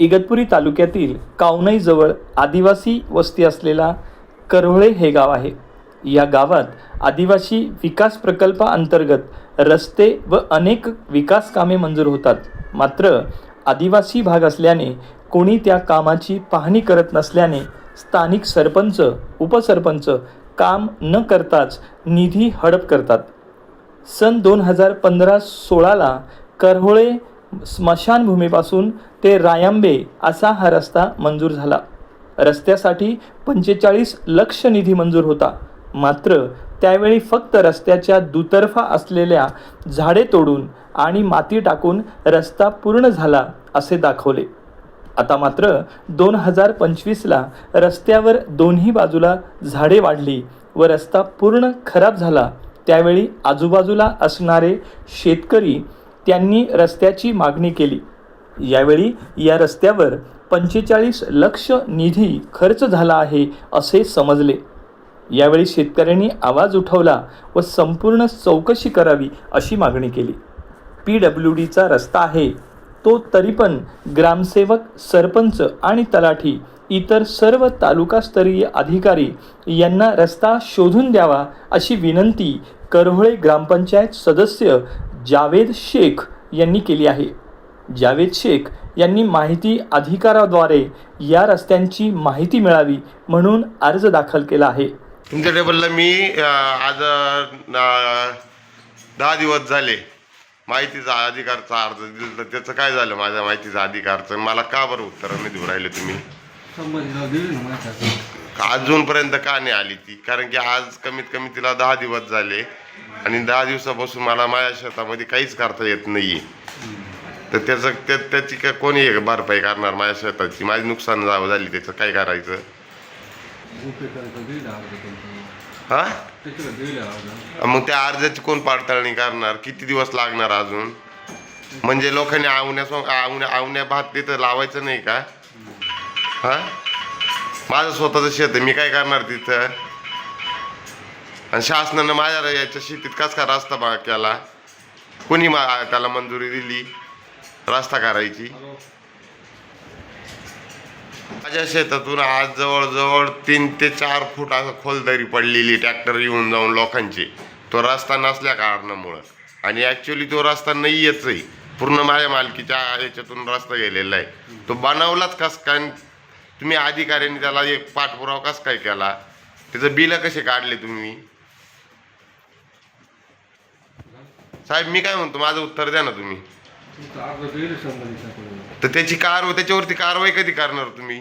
इगतपुरी तालुक्यातील कावनईजवळ आदिवासी वस्ती असलेला करहोळे हे गाव आहे. या गावात आदिवासी विकास प्रकल्पाअंतर्गत रस्ते व अनेक विकास कामे मंजूर होतात. मात्र आदिवासी भाग असल्याने कोणी त्या कामाची पाहणी करत नसल्याने स्थानिक सरपंच उपसरपंच काम न करताच निधी हडप करतात. सन दोन हजार पंधरा सोळाला करहोळे स्मशानभूमीपासून ते रायांबे असा हा रस्ता मंजूर झाला. रस्त्यासाठी पंचेचाळीस लक्ष निधी मंजूर होता. मात्र त्यावेळी फक्त रस्त्याच्या दुतर्फा असलेल्या झाडे तोडून आणि माती टाकून रस्ता पूर्ण झाला असे दाखवले. आता मात्र दोन हजार पंचवीसला रस्त्यावर दोन्ही बाजूला झाडे वाढली व रस्ता पूर्ण खराब झाला. त्यावेळी आजूबाजूला असणारे शेतकरी त्यांनी रस्त्याची मागणी केली. यावेळी या रस्त्यावर पंचेचाळीस लक्ष निधी खर्च झाला आहे असे समजले. यावेळी शेतकऱ्यांनी आवाज उठवला व संपूर्ण चौकशी करावी अशी मागणी केली. पी डब्ल्यू डीचा रस्ता आहे. तो तरी पण ग्रामसेवक सरपंच आणि तलाठी इतर सर्व तालुकास्तरीय अधिकारी यांना रस्ता शोधून द्यावा अशी विनंती करहोळे ग्रामपंचायत सदस्य जावेद शेख यांनी केली आहे. जावेद शेख यांनी माहिती अधिकाराद्वारे या रस्त्यांची माहिती मिळावी म्हणून अर्ज दाखल केला आहे. तुमच्या टेबलला मी आज दहा दिवस झाले माहितीचा अधिकारचा अर्ज दिला. तर त्याचं काय झालं? माझ्या माहितीचा अधिकारचं मला का बरं उत्तर नाही देऊ राहिले तुम्ही? अजूनपर्यंत का नाही आली ती? कारण की आज कमीत कमी तिला दहा दिवस झाले. आणि दहा दिवसापासून मला माझ्या शेतामध्ये काहीच करता येत नाहीये. तर त्याचं त्या त्याची काय कोणी एक भरपाई करणार माझ्या शेताची? माझी नुकसान जावं झाली त्याचं काय करायचं? हा? मग त्या अर्जाची कोण पडताळणी करणार? किती दिवस लागणार अजून? म्हणजे लोकांनी आवण्या आवण्या आवण्या भात तिथं लावायचं नाही का? हा? माझं स्वतःचं शेत आहे मी काय करणार तिथं? आणि शासनानं माझ्या याच्या शेतीत कस का रस्ता बा केला? कोणी मा त्याला मंजुरी दिली? रस्ता करायची माझ्या शेतातून आज जवळजवळ तीन ते चार फूट असं खोलदरी पडलेली ट्रॅक्टर येऊन जाऊन लोकांची. तो रस्ता नसल्या कारणामुळं. आणि ॲक्च्युली तो रस्ता नाही येत आहे. पूर्ण माझ्या मालकीच्या याच्यातून रस्ता गेलेला आहे. तो बनवलाच कस काय? तुम्ही अधिकाऱ्यांनी त्याला एक पाठपुरावा कस काय केला? त्याचं बिलं कसे काढले तुम्ही? साहेब मी काय म्हणतो माझं उत्तर द्या ना तुम्ही. तर त्याची कार त्याच्यावरती कारवाई कधी करणार तुम्ही?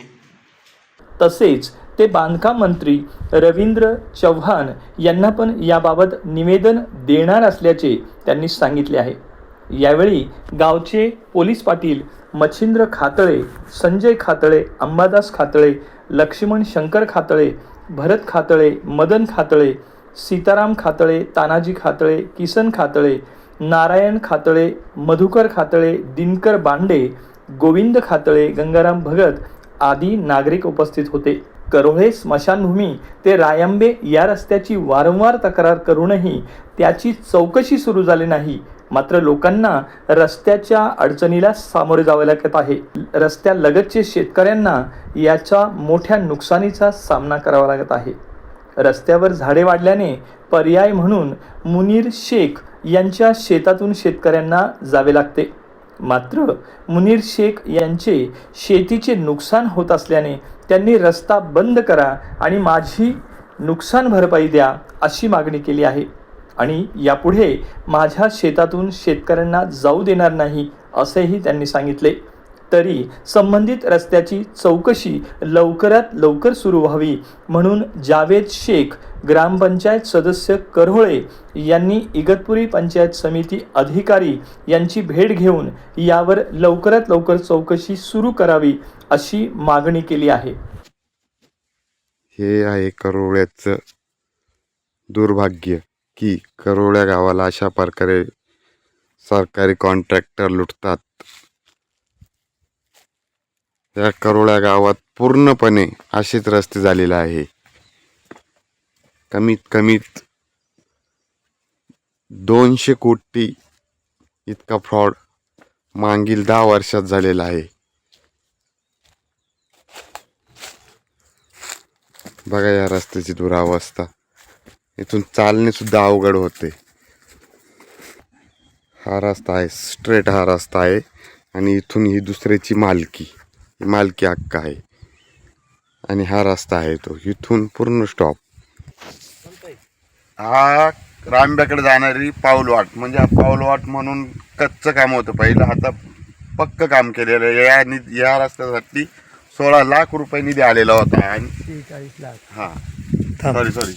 तसेच ते बांधकाम मंत्री रवींद्र चव्हाण यांना पण याबाबत निवेदन देणार असल्याचे त्यांनी सांगितले आहे. यावेळी गावचे पोलीस पाटील मच्छिंद्र खातळे संजय खातळे अंबादास खातळे लक्ष्मण शंकर खातळे भरत खातळे मदन खातळे सीताराम खातळे तानाजी खातळे किसन खातळे नारायण खातळे मधुकर खातळे दिनकर बांडे गोविंद खातळे गंगाराम भगत आदी नागरिक उपस्थित होते. करोळे स्मशानभूमी ते रायंबे या रस्त्याची वारंवार तक्रार करूनही त्याची चौकशी सुरू झाली नाही. मात्र लोकांना रस्त्याच्या अडचणीला सामोरे जावे लागत आहे. रस्त्यालगतचे शेतकऱ्यांना याच्या मोठ्या नुकसानीचा सामना करावा लागत आहे. रस्त्यावर झाडे वाढल्याने पर्याय म्हणून मुनीर शेख यांच्या शेतातून शेतकऱ्यांना जावे लागते. मात्र मुनीर शेख यांचे शेतीचे नुकसान होत असल्याने त्यांनी रस्ता बंद करा आणि माझी नुकसान भरपाई द्या अशी मागणी केली आहे. आणि यापुढे माझ्या शेतातून शेतकऱ्यांना जाऊ देणार नाही असेही त्यांनी सांगितले. तरी संबंधित रस्त्याची चौकशी लवकरात लवकर सुरू व्हावी म्हणून जावेद शेख ग्रामपंचायत सदस्य करहोळे यांनी इगतपुरी पंचायत समिती अधिकारी यांची भेट घेऊन यावर लवकरात लवकर चौकशी सुरू करावी अशी मागणी केली आहे. हे आहे करोळ्याचं दुर्भाग्य की करोळ्या गावाला अशा प्रकारे सरकारी कॉन्ट्रॅक्टर लुटतात. या करोळ्या गावात पूर्णपणे असेच रस्ते झालेले आहे. कमीत कमीत दोनशे कोटी इतका फ्रॉड मागील दहा वर्षात झालेला आहे. बघा या रस्त्याची दुरावस्था. इथून चालणे सुद्धा अवघड होते. हा रस्ता आहे स्ट्रेट हा रस्ता आहे आणि इथून ही दुसऱ्याची मालकी. मालकी हक्क आहे. आणि हा रस्ता आहे तो. इथून पूर्ण स्टॉप हा रांब्याकडे जाणारी पाऊलवाट म्हणजे हा पाऊलवाट म्हणून कच्चं काम होतं. पहिलं आता पक्क काम केलेलं आहे. या नि- या रस्त्यासाठी सोळा लाख रुपये निधी आलेला होता. आणि हा. Sorry sorry